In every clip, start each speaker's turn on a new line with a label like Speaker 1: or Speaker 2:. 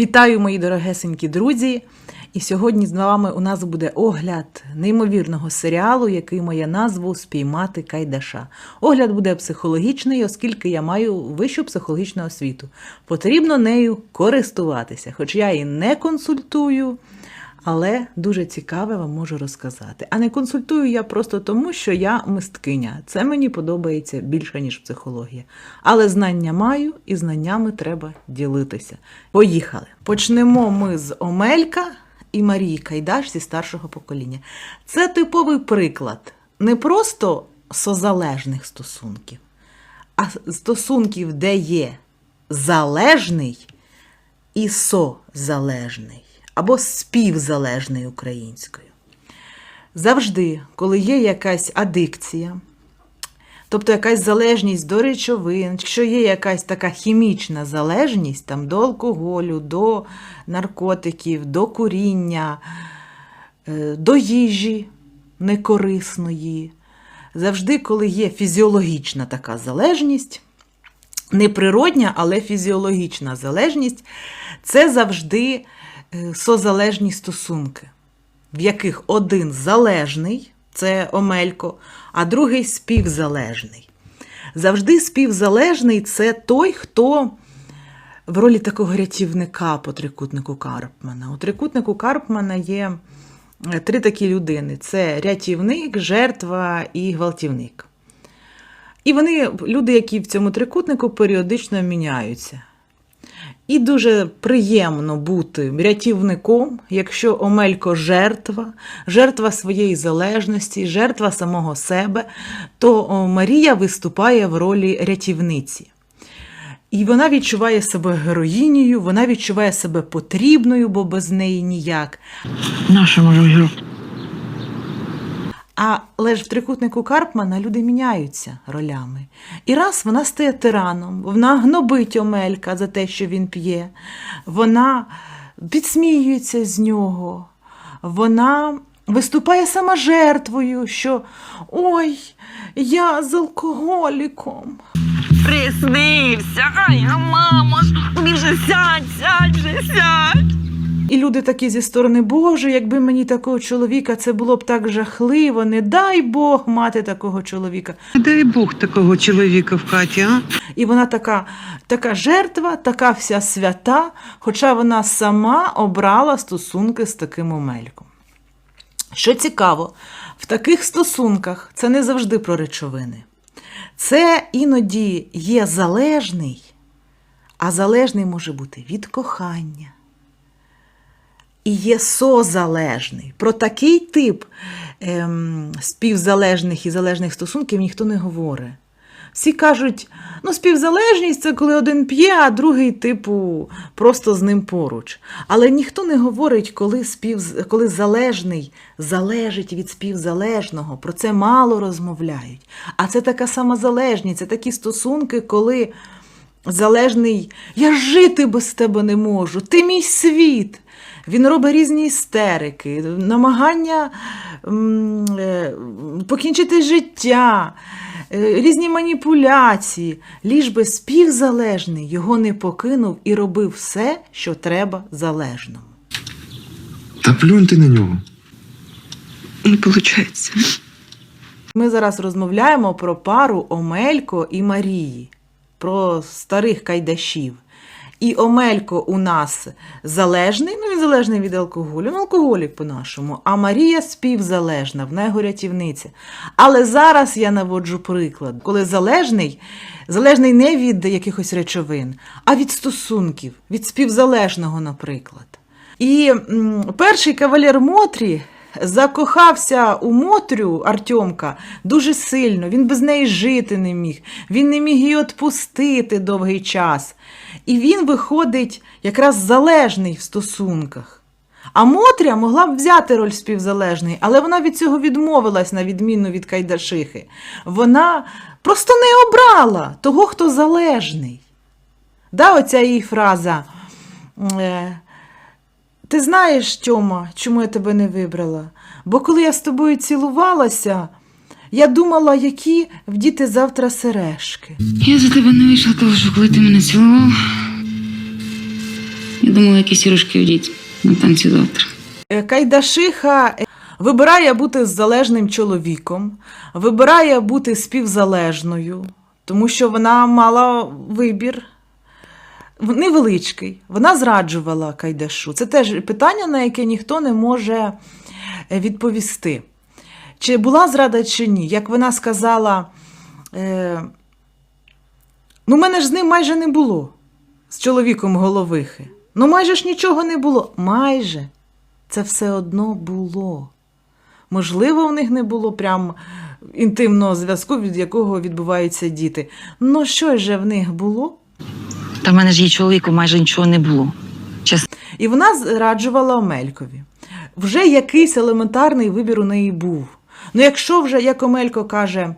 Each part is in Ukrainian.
Speaker 1: Вітаю, мої дорогесенькі друзі! І сьогодні з вами у нас буде огляд неймовірного серіалу, який має назву Спіймати Кайдаша. Огляд буде психологічний, оскільки я маю вищу психологічну освіту. Потрібно нею користуватися, хоч я і не консультую, але дуже цікаве вам можу розказати. А не консультую я просто тому, що я мисткиня. Це мені подобається більше, ніж психологія. Але знання маю і знаннями треба ділитися. Поїхали. Почнемо ми з Омелька і Марії Кайдаш зі старшого покоління. Це типовий приклад не просто созалежних стосунків, а стосунків, де є залежний і созалежний або співзалежний українською. Завжди, коли є якась адикція, тобто якась залежність до речовин, якщо є якась така хімічна залежність там, до алкоголю, до наркотиків, до куріння, е, до їжі некорисної, завжди, коли є фізіологічна така залежність, не природня, але фізіологічна залежність, це завжди созалежні стосунки, в яких один залежний, це Омелько, а другий співзалежний. Завжди співзалежний це той, хто в ролі такого рятівника по трикутнику Карпмана. У трикутнику Карпмана є е, три такі людини: це рятівник, жертва і гвалтівник. І вони, люди, які в цьому трикутнику періодично міняються. І дуже приємно бути рятівником, якщо Омелько жертва, жертва своєї залежності, жертва самого себе, то Марія виступає в ролі рятівниці. І вона відчуває себе героїнею, вона відчуває себе потрібною, бо без неї ніяк.
Speaker 2: Наша може.
Speaker 1: Але ж в трикутнику Карпмана люди міняються ролями. І раз вона стає тираном, вона гнобить Омелька за те, що він п'є, вона підсміюється з нього, вона виступає сама жертвою, що ой, я з алкоголіком.
Speaker 2: Приснився, ай, мамо ж, він же сядь, сядь же, сядь.
Speaker 1: Люди такі зі сторони, Боже, якби мені такого чоловіка, це було б так жахливо, не дай Бог мати такого чоловіка.
Speaker 3: Не Дай Бог такого чоловіка в хаті, а?
Speaker 1: І вона така, така жертва, така вся свята, хоча вона сама обрала стосунки з таким омельком. Що цікаво, в таких стосунках це не завжди про речовини. Це іноді є залежний, а залежний може бути від кохання. І є созалежний. Про такий тип ем, співзалежних і залежних стосунків ніхто не говорить. Всі кажуть, ну, співзалежність це коли один п'є, а другий, типу, просто з ним поруч. Але ніхто не говорить, коли, спів, коли залежний залежить від співзалежного. Про це мало розмовляють. А це така сама залежність, це такі стосунки, коли залежний я жити без тебе не можу, ти мій світ. Він робить різні істерики, намагання е, покінчити життя, е, різні маніпуляції. Ліж би співзалежний його не покинув і робив все, що треба залежному.
Speaker 4: Та плюнь ти на нього.
Speaker 2: Не виходить.
Speaker 1: Ми зараз розмовляємо про пару Омелько і Марії, про старих кайдашів. І Омелько у нас залежний, ну він залежний від алкоголю, ну алкоголік по-нашому, а Марія співзалежна, в неї рятівниця. Але зараз я наводжу приклад, коли залежний, залежний не від якихось речовин, а від стосунків, від співзалежного, наприклад. І м, перший кавалер Мотрі закохався у Мотрю Артемка дуже сильно. Він без неї жити не міг. Він не міг її відпустити довгий час. І він виходить якраз залежний в стосунках. А Мотря могла б взяти роль співзалежної, але вона від цього відмовилась, на відміну від Кайдашихи. Вона просто не обрала того, хто залежний. Да, оця її фраза. Ти знаєш, Тьома, чому я тебе не вибрала? Бо коли я з тобою цілувалася, я думала, які вдіти завтра сережки.
Speaker 5: Я за тебе не вийшла, тому що коли ти мене цілував, Я думала, якісь іграшки вдіть на танці завтра.
Speaker 1: Е, Кайдашиха вибирає бути залежним чоловіком, вибирає бути співзалежною, тому що вона мала вибір невеличкий. Вона зраджувала Кайдашу. Це теж питання, на яке ніхто не може е, відповісти. Чи була зрада, чи ні? Як вона сказала, е, ну, мене ж з ним майже не було, з чоловіком головихи. Ну, майже ж нічого не було. Майже це все одно було. Можливо, в них не було прям інтимного зв'язку, від якого відбуваються діти. Ну що ж в них було?
Speaker 2: Та в мене ж її чоловіку майже нічого не було. Чесно.
Speaker 1: І вона зраджувала Омелькові. Вже якийсь елементарний вибір у неї був. Ну, якщо вже, як Омелько каже,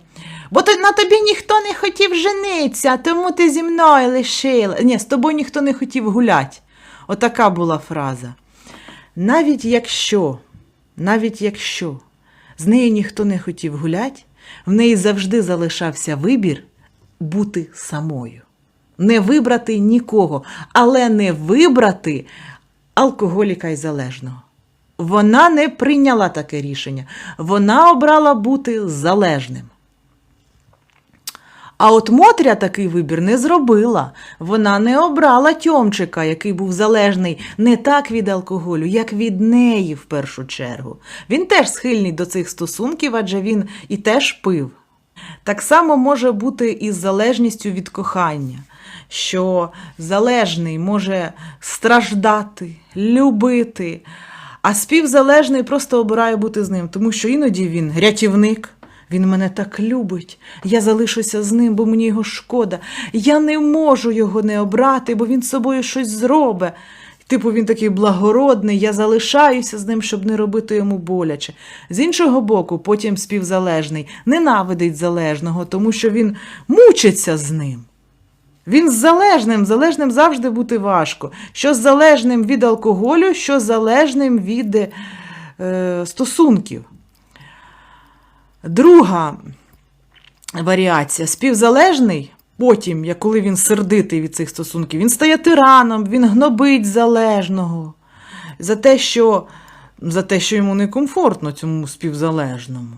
Speaker 1: бо то на тобі ніхто не хотів жениться, тому ти зі мною лишила. Ні, з тобою ніхто не хотів гуляти. Отака була фраза. Навіть якщо, навіть якщо з нею ніхто не хотів гуляти, в неї завжди залишався вибір бути самою. Не вибрати нікого, але не вибрати алкоголіка і залежного. Вона не прийняла таке рішення. Вона обрала бути залежним. А от Мотря такий вибір не зробила. Вона не обрала Тьомчика, який був залежний не так від алкоголю, як від неї в першу чергу. Він теж схильний до цих стосунків, адже він і теж пив. Так само може бути і з залежністю від кохання, що залежний може страждати, любити, а співзалежний просто обирає бути з ним, тому що іноді він рятівник. Він мене так любить, я залишуся з ним, бо мені його шкода. Я не можу його не обрати, бо він з собою щось зробить. Типу, він такий благородний, я залишаюся з ним, щоб не робити йому боляче. З іншого боку, потім співзалежний ненавидить залежного, тому що він мучиться з ним. Він з залежним, залежним завжди бути важко. Що залежним від алкоголю, що залежним від е, стосунків. Друга варіація співзалежний. Потім, як коли він сердитий від цих стосунків, він стає тираном, він гнобить залежного за те, що, за те, що йому некомфортно цьому співзалежному.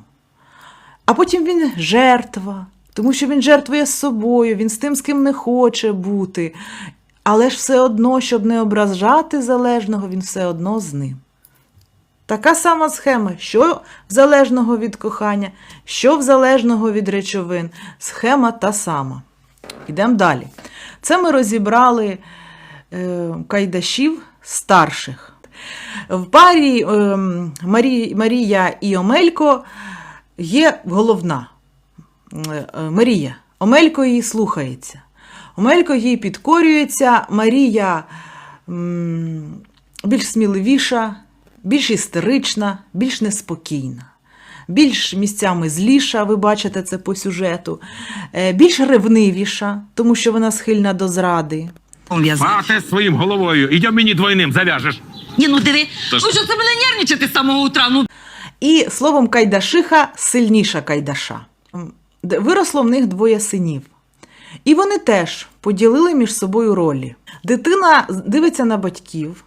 Speaker 1: А потім він жертва, тому що він жертвує собою, він з тим, з ким не хоче бути. Але ж все одно, щоб не ображати залежного, він все одно з ним. Така сама схема, що в залежного від кохання, що в залежного від речовин. Схема та сама. Йдемо далі. Це ми розібрали е, кайдашів старших. В парі е, Марі, Марія і Омелько є головна. Е, Марія. Омелько її слухається. Омелько їй підкорюється. Марія більш сміливіша, більш істерична, більш неспокійна. Більш місцями зліша, ви бачите це по сюжету, е, більш ревнивіша, тому що вона схильна до зради.
Speaker 2: В'язати.
Speaker 6: А ти своїм головою. Ідем мені двойним зав'яжеш.
Speaker 2: Ні, ну диви, ну що це мене нервничати з самого утра? Ну
Speaker 1: І словом, Кайдашиха сильніша Кайдаша. Виросло в них двоє синів. І вони теж поділили між собою ролі. Дитина дивиться на батьків,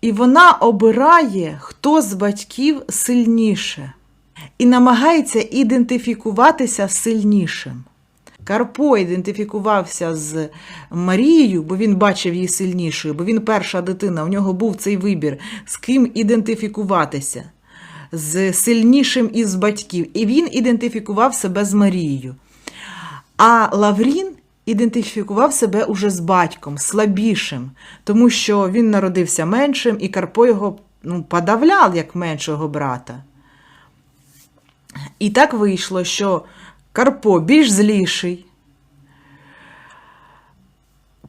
Speaker 1: і вона обирає, хто з батьків сильніше, і намагається ідентифікуватися з сильнішим. Карпо ідентифікувався з Марією, бо він бачив її сильнішою, бо він перша дитина, у нього був цей вибір, з ким ідентифікуватися, з сильнішим із батьків. І він ідентифікував себе з Марією. А Лаврін ідентифікував себе уже з батьком, слабішим, тому що він народився меншим, і Карпо його ну, подавляв як меншого брата. І так вийшло, що Карпо більш зліший,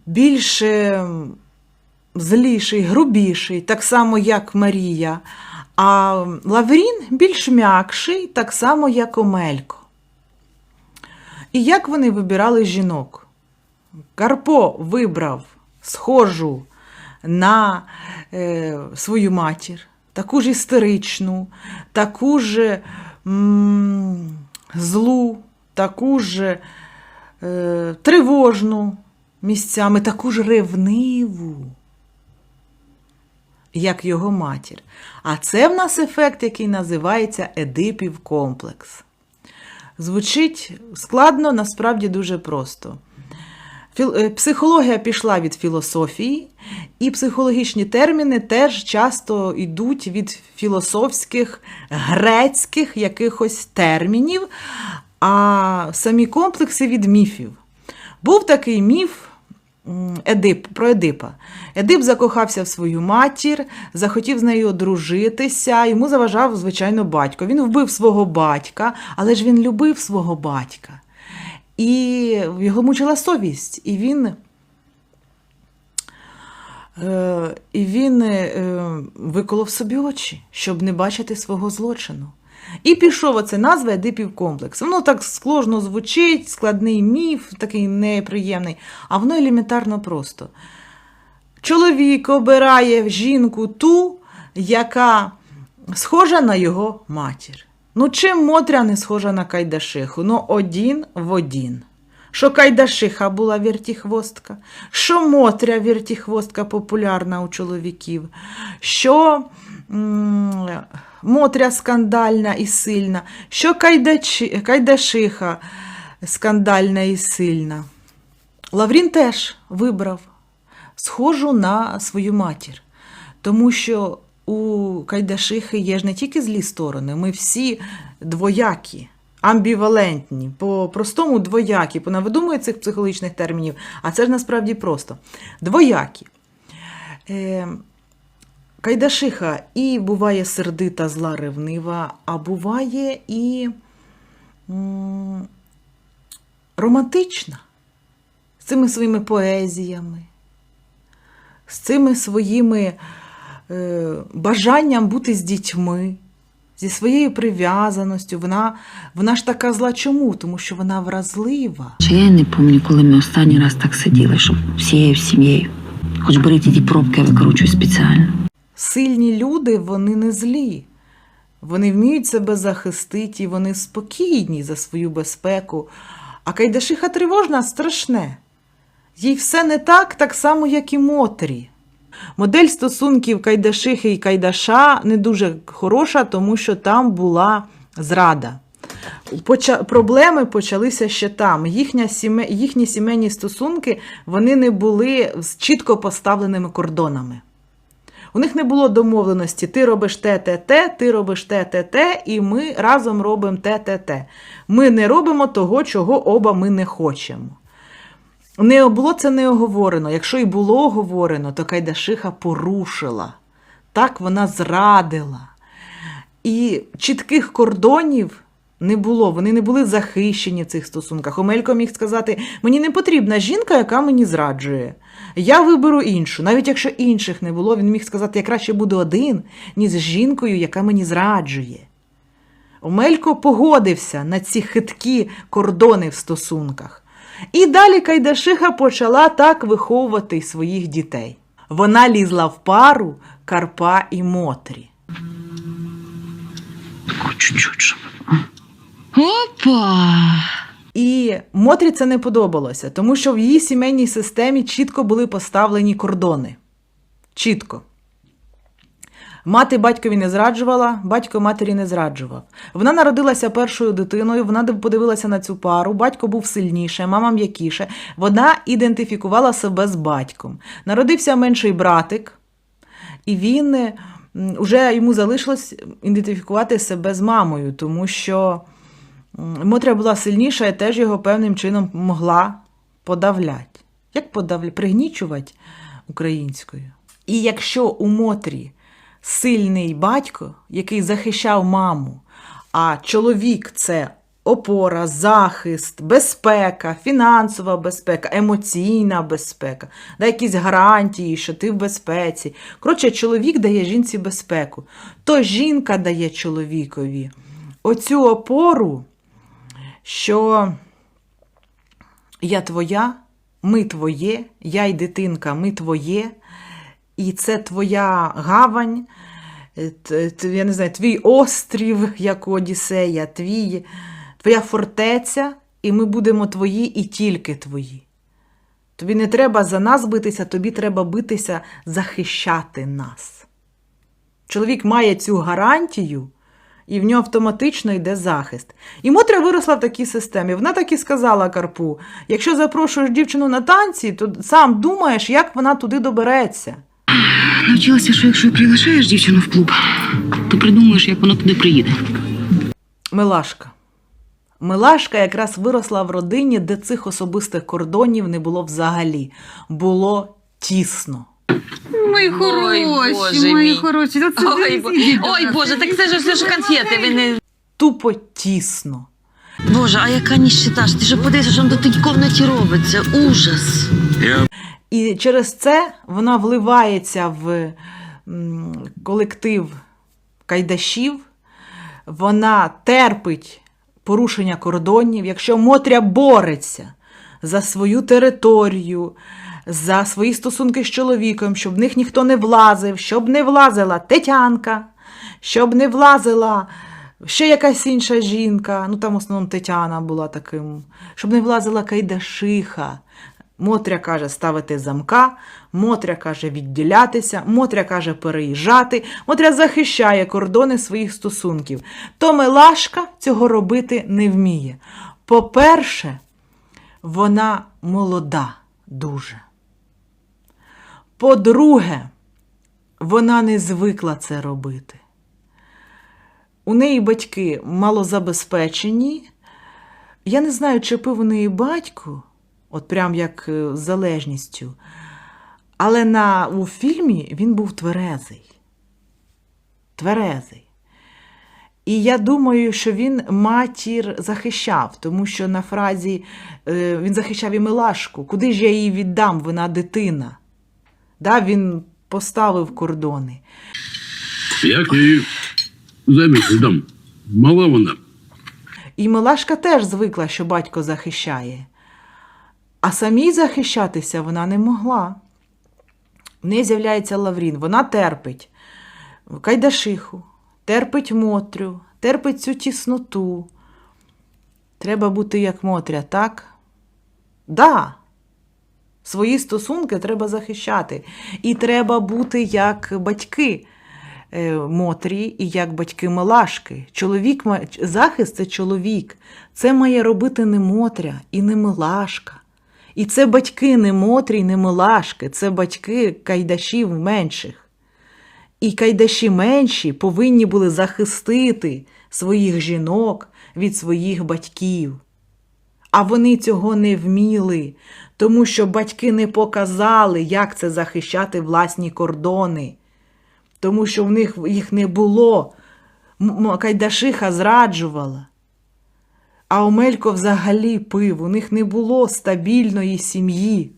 Speaker 1: більш зліший, грубіший, так само, як Марія, а Лаврін більш м'якший, так само, як Омелько. І як вони вибирали жінок? Карпо вибрав схожу на е, свою матір, таку ж істеричну, таку ж м, злу, таку ж е, тривожну місцями, таку ж ревниву. Як його матір. А це в нас ефект, який називається Едипів комплекс. Звучить складно, насправді дуже просто. Е, Психологія пішла від філософії, і психологічні терміни теж часто йдуть від філософських, грецьких якихось термінів, а самі комплекси від міфів. Був такий міф Едип, про Едипа. Едип закохався в свою матір, захотів з нею одружитися, йому заважав, звичайно, батько. Він вбив свого батька, але ж він любив свого батька. І його мучила совість, і він, е, і він е, виколов собі очі, щоб не бачити свого злочину. І пішов оце назва Едипів комплекс. Воно так сложно звучить, складний міф, такий неприємний, а воно елементарно просто. Чоловік обирає жінку ту, яка схожа на його матір. Ну, чим Мотря не схожа на Кайдашиху? Ну, один в один. Що Кайдашиха була вертіхвостка, що Мотря вертіхвостка популярна у чоловіків, що Мотря скандальна і сильна, що Кайдачи, Кайдашиха скандальна і сильна. Лаврін теж вибрав схожу на свою матір. Тому що у Кайдашихи є ж не тільки злі сторони, ми всі двоякі, амбівалентні, по-простому двоякі, понавидумують цих психологічних термінів, а це ж насправді просто. Двоякі. Е, Кайдашиха і буває сердита, зла, ревнива, а буває і романтична з цими своїми поезіями, з цими своїми е, бажанням бути з дітьми, зі своєю прив'язаністю. Вона, вона ж така зла чому? Тому що вона вразлива.
Speaker 5: Я не пам'ятаю, коли ми останній раз так сиділи, щоб всією сім'єю. Хоч беріть ті пробки, я викручую спеціально.
Speaker 1: Сильні люди, вони не злі. Вони вміють себе захистити, і вони спокійні за свою безпеку. А Кайдашиха тривожна страшне. Їй все не так, так само, як і Мотрі. Модель стосунків Кайдашихи і Кайдаша не дуже хороша, тому що там була зрада. Поча... Проблеми почалися ще там. Їхня сіме... Їхні сімейні стосунки вони не були з чітко поставленими кордонами. У них не було домовленості: ти робиш те, те, те, ти робиш те, те, те, і ми разом робимо те, те, те. Ми не робимо того, чого оба ми не хочемо. Не було це не оговорено. Якщо і було оговорено, то Кайдашиха порушила. Так вона зрадила. І чітких кордонів не було, вони не були захищені в цих стосунках. Омелько міг сказати: мені не потрібна жінка, яка мені зраджує. Я виберу іншу. Навіть якщо інших не було, він міг сказати, я краще буду один, ніж з жінкою, яка мені зраджує. Омелько погодився на ці хиткі кордони в стосунках. І далі Кайдашиха почала так виховувати своїх дітей. Вона лізла в пару Карпа і Мотрі.
Speaker 5: Чуть-чуть.
Speaker 2: Опа!
Speaker 1: І Мотрі це не подобалося, тому що в її сімейній системі чітко були поставлені кордони. Чітко. Мати батькові не зраджувала, батько матері не зраджував. Вона народилася першою дитиною, вона подивилася на цю пару, батько був сильніше, мама м'якіше. Вона ідентифікувала себе з батьком. Народився менший братик, і він уже йому залишилось ідентифікувати себе з мамою, тому що Мотря була сильніша і теж його певним чином могла подавляти. Як подавляти? Пригнічувати українською. І якщо у Мотрі сильний батько, який захищав маму, а чоловік це опора, захист, безпека, фінансова безпека, емоційна безпека, да, якісь гарантії, що ти в безпеці. Коротше, чоловік дає жінці безпеку, то жінка дає чоловікові оцю опору, що я твоя, ми твоє, я й дитинка, ми твоє, і це твоя гавань, е, я не знаю, твій острів, як Одіссея, твій, твоя фортеця, і ми будемо твої і тільки твої. Тобі не треба за нас битися, тобі треба битися, захищати нас. Чоловік має цю гарантію, і в нього автоматично йде захист. І Мотря виросла в такій системі. Вона так і сказала Карпу: якщо запрошуєш дівчину на танці, то сам думаєш, як вона туди добереться.
Speaker 5: Навчилася, що якщо приглашаєш дівчину в клуб, то придумуєш, як вона туди приїде.
Speaker 1: Милашка. Милашка якраз виросла в родині, де цих особистих кордонів не було взагалі. Було тісно.
Speaker 3: Мої хороші,
Speaker 2: Боже
Speaker 3: мої
Speaker 2: мій.
Speaker 3: хороші. Та це
Speaker 2: Ой, бо-
Speaker 3: ідіть
Speaker 2: Ой. Боже, так це ж все ж конфети. Ви не...
Speaker 1: Тупо тісно.
Speaker 2: Боже, а яка ніщита ж? Ти ж подивися, що там до тій комнаті робиться. Ужас.
Speaker 1: І через це вона вливається в м, колектив кайдашів, вона терпить порушення кордонів. Якщо Мотря бореться за свою територію, за свої стосунки з чоловіком, щоб в них ніхто не влазив, щоб не влазила Тетянка, щоб не влазила ще якась інша жінка, ну там в основному Тетяна була таким, щоб не влазила Кайдашиха. Мотря каже ставити замка, Мотря каже відділятися, Мотря каже переїжджати, Мотря захищає кордони своїх стосунків. То Милашка цього робити не вміє. По-перше, вона молода дуже. По-друге, вона не звикла це робити. У неї батьки малозабезпечені. Я не знаю, чи пив у неї батько, от прям як е, з залежністю. Але на, у фільмі він був тверезий. Тверезий. І я думаю, що він матір захищав, тому що на фразі е, він захищав і Милашку. Куди ж я її віддам? Вона дитина. Да, він поставив кордони.
Speaker 7: Як її заміж віддам? Мала вона.
Speaker 1: І Милашка теж звикла, що батько захищає. А самій захищатися вона не могла. В неї з'являється Лаврін, вона терпить Кайдашиху, терпить Мотрю, терпить цю тісноту. Треба бути як Мотря, так? Да. Свої стосунки треба захищати. І треба бути як батьки е, Мотрі і як батьки Милашки. Чоловік, захист це чоловік. Це має робити не Мотря і не Милашка. І це батьки не Мотрі, не Милашки, це батьки кайдашів менших. І кайдаші менші повинні були захистити своїх жінок від своїх батьків. А вони цього не вміли, тому що батьки не показали, як це захищати власні кордони, тому що в них їх не було. Кайдашиха зраджувала. А Омелько взагалі пив, у них не було стабільної сім'ї.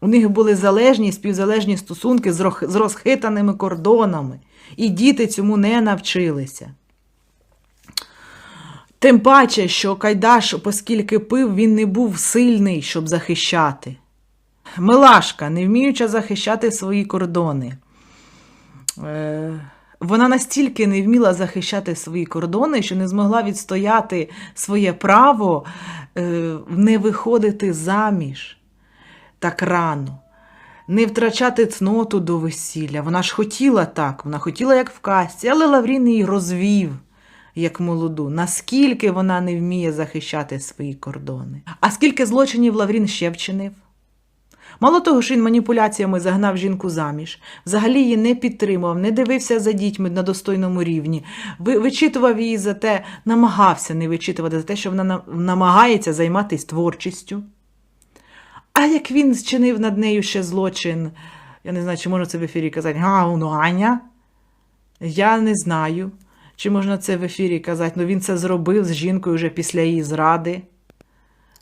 Speaker 1: У них були залежні співзалежні стосунки з розхитаними кордонами, і діти цьому не навчилися. Тим паче, що Кайдаш, оскільки пив, він не був сильний, щоб захищати. Милашка, не вміюча захищати свої кордони. Е, Вона настільки не вміла захищати свої кордони, що не змогла відстояти своє право е, не виходити заміж так рано, не втрачати цноту до весілля. Вона ж хотіла так, вона хотіла як в казці, але Лаврін її розвів як молоду. Наскільки вона не вміє захищати свої кордони? А скільки злочинів Лаврін ще вчинив? Мало того, що він маніпуляціями загнав жінку заміж, взагалі її не підтримував, не дивився за дітьми на достойному рівні, вичитував її за те, намагався не вичитувати за те, що вона намагається займатися творчістю. А як він зчинив над нею ще злочин, я не знаю, чи можна це в ефірі казати, гаунгання? Я не знаю, чи можна це в ефірі казати, але він це зробив з жінкою вже після її зради.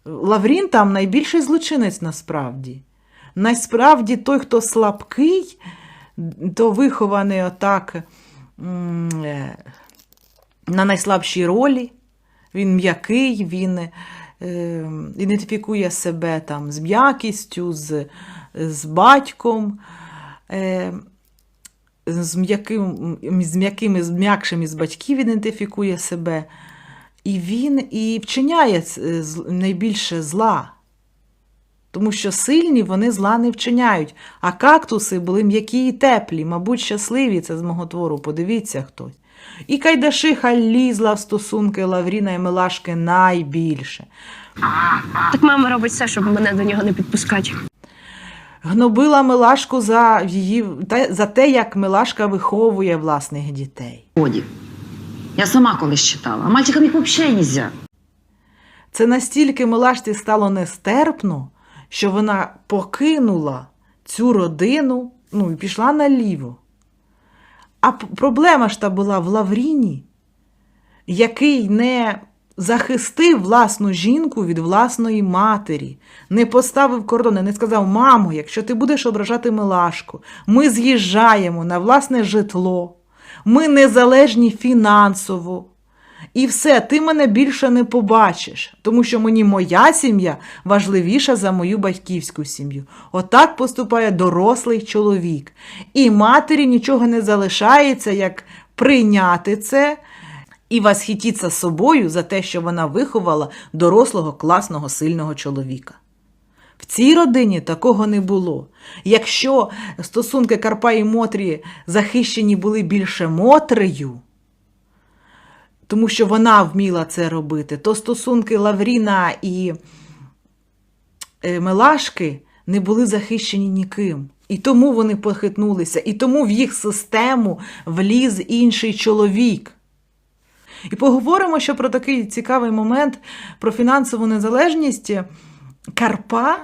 Speaker 1: Лаврін там найбільший злочинець насправді. Насправді той, хто слабкий, то вихований отак е, на найслабшій ролі. Він м'який, він е, ідентифікує себе там з м'якістю, з, з батьком. Е, з м'яким, з м'яким, з м'якшим із батьків ідентифікує себе. І він і вчиняє найбільше зла. тому що сильні вони зла не вчиняють, а кактуси були м'які і теплі, мабуть, щасливі це з мого твору, подивіться хтось. І Кайдашиха лізла в стосунки Лавріна і Милашки найбільше.
Speaker 8: Так мама робить все, щоб мене до нього не підпускати.
Speaker 1: Гнобила Милашку за, її, за те, як Милашка виховує власних дітей.
Speaker 5: Годі. Я сама колись читала. А мальчикам їх взагалі нельзя.
Speaker 1: Це настільки Милашці стало нестерпно, що вона покинула цю родину ну, і пішла наліво. А проблема ж та була в Лавріні, який не захистив власну жінку від власної матері, не поставив кордони, не сказав: мамо, якщо ти будеш ображати Милашку, ми з'їжджаємо на власне житло, ми незалежні фінансово. І все, ти мене більше не побачиш, тому що мені моя сім'я важливіша за мою батьківську сім'ю. Отак поступає дорослий чоловік. І матері нічого не залишається, як прийняти це і восхититися собою за те, що вона виховала дорослого, класного, сильного чоловіка. В цій родині такого не було. Якщо стосунки Карпа і Мотрі захищені були більше Мотрею, тому що вона вміла це робити, то стосунки Лавріна і е, Мелашки не були захищені ніким. І тому вони похитнулися, і тому в їх систему вліз інший чоловік. І поговоримо ще про такий цікавий момент про фінансову незалежність Карпа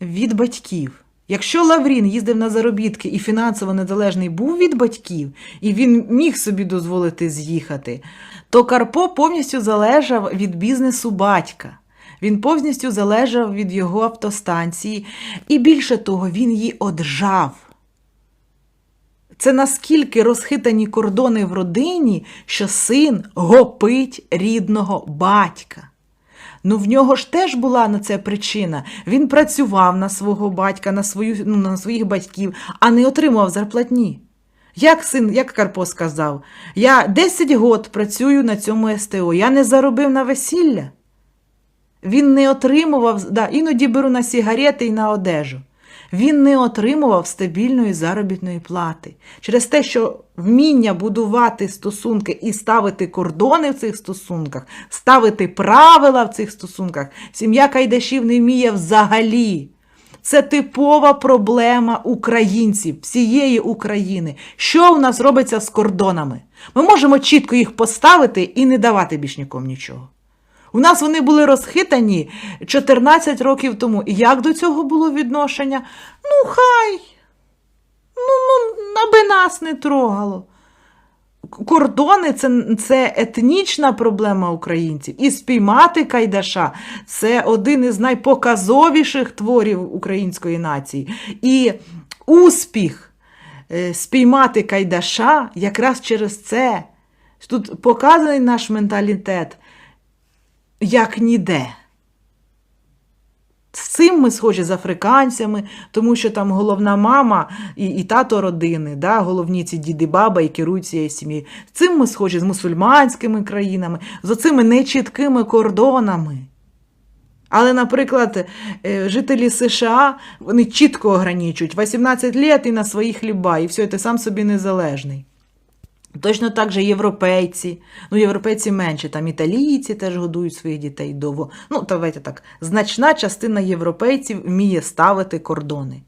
Speaker 1: від батьків. Якщо Лаврін їздив на заробітки і фінансово незалежний був від батьків, і він міг собі дозволити з'їхати, то Карпо повністю залежав від бізнесу батька. Він повністю залежав від його автостанції, і більше того, він її оджав. Це наскільки розхитані кордони в родині, що син гопить рідного батька. Ну, в нього ж теж була на це причина. Він працював на свого батька, на, свою, ну, на своїх батьків, а не отримував зарплатні. Як син, як Карпо сказав, я 10 год працюю на цьому СТО, я не заробив на весілля. Він не отримував, да, іноді беру на сігарети і на одежу. Він не отримував стабільної заробітної плати через те, що вміння будувати стосунки і ставити кордони в цих стосунках, ставити правила в цих стосунках, сім'я Кайдашів не вміє взагалі. Це типова проблема українців, всієї України. Що у нас робиться з кордонами? Ми можемо чітко їх поставити і не давати більш нікому нічого. У нас вони були розхитані 14 років тому. І як до цього було відношення? Ну, хай. Ну, ну, аби нас не трогало. Кордони це, це етнічна проблема українців. І спіймати Кайдаша це один із найпоказовіших творів української нації. І успіх е, спіймати Кайдаша якраз через це. Тут показаний наш менталітет як ніде. З цим ми схожі з африканцями, тому що там головна мама і, і тато родини, да, головні ці діди, баба і керують цією сім'єю. З цим ми схожі з мусульманськими країнами, з оцими нечіткими кордонами. Але, наприклад, е, жителі США вони чітко ограничують 18 лет і на свої хліба, і все, ти сам собі незалежний. Точно так же європейці. Ну, європейці менше, там італійці теж годують своїх дітей довго. Ну, давайте так. Значна частина європейців вміє ставити кордони.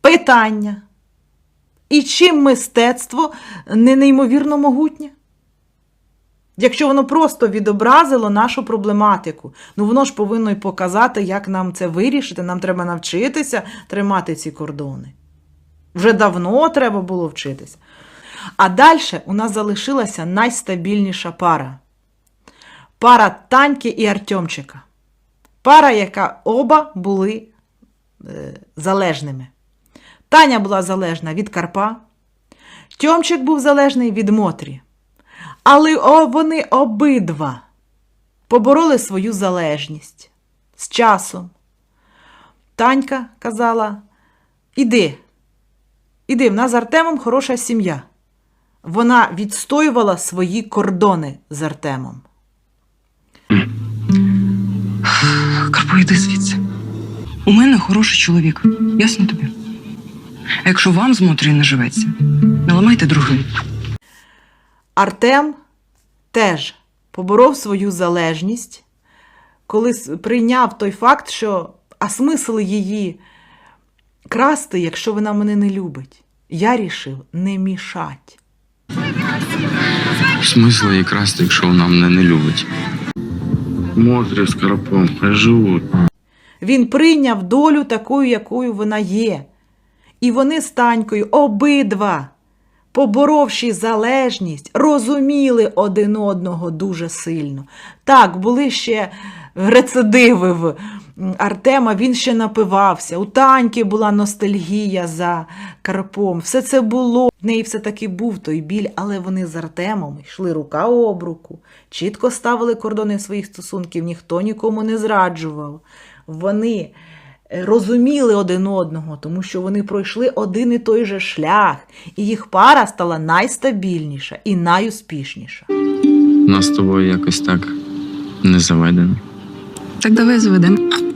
Speaker 1: Питання. І чим мистецтво не неймовірно могутнє? Якщо воно просто відобразило нашу проблематику, ну воно ж повинно й показати, як нам це вирішити. Нам треба навчитися тримати ці кордони. Вже давно треба було вчитися. А далі у нас залишилася найстабільніша пара. Пара Таньки і Артемчика. Пара, яка оба були е, залежними. Таня була залежна від Карпа, Тьомчик був залежний від Мотрі. Але о, вони обидва побороли свою залежність з часом. Танька казала: Іди, іди, в нас з Артемом хороша сім'я. Вона відстоювала свої кордони з Артемом.
Speaker 3: Карпо, йди звідси.
Speaker 9: У мене хороший чоловік. Ясно тобі? А якщо вам з Мотрі не живеться, наламайте другий.
Speaker 1: Артем теж поборов свою залежність, коли прийняв той факт, що а смисл її красти, якщо вона мене не любить. Я рішив не мішать.
Speaker 4: Смисла її красти, якщо вона мене не любить.
Speaker 7: Мотря з карапом, живуть.
Speaker 1: Він прийняв долю такою, якою вона є. І вони з Танькою обидва, поборовши залежність, розуміли один одного дуже сильно. Так, були ще рецидиви в Артема, він ще напивався. У Таньки була ностальгія за Карпом. Все це було. В неї все-таки був той біль, але вони з Артемом йшли рука об руку, чітко ставили кордони своїх стосунків, ніхто нікому не зраджував. Вони е, розуміли один одного, тому що вони пройшли один і той же шлях, і їх пара стала найстабільніша і найуспішніша.
Speaker 4: У нас з тобою якось так не заведено.
Speaker 5: Так давай заведемо.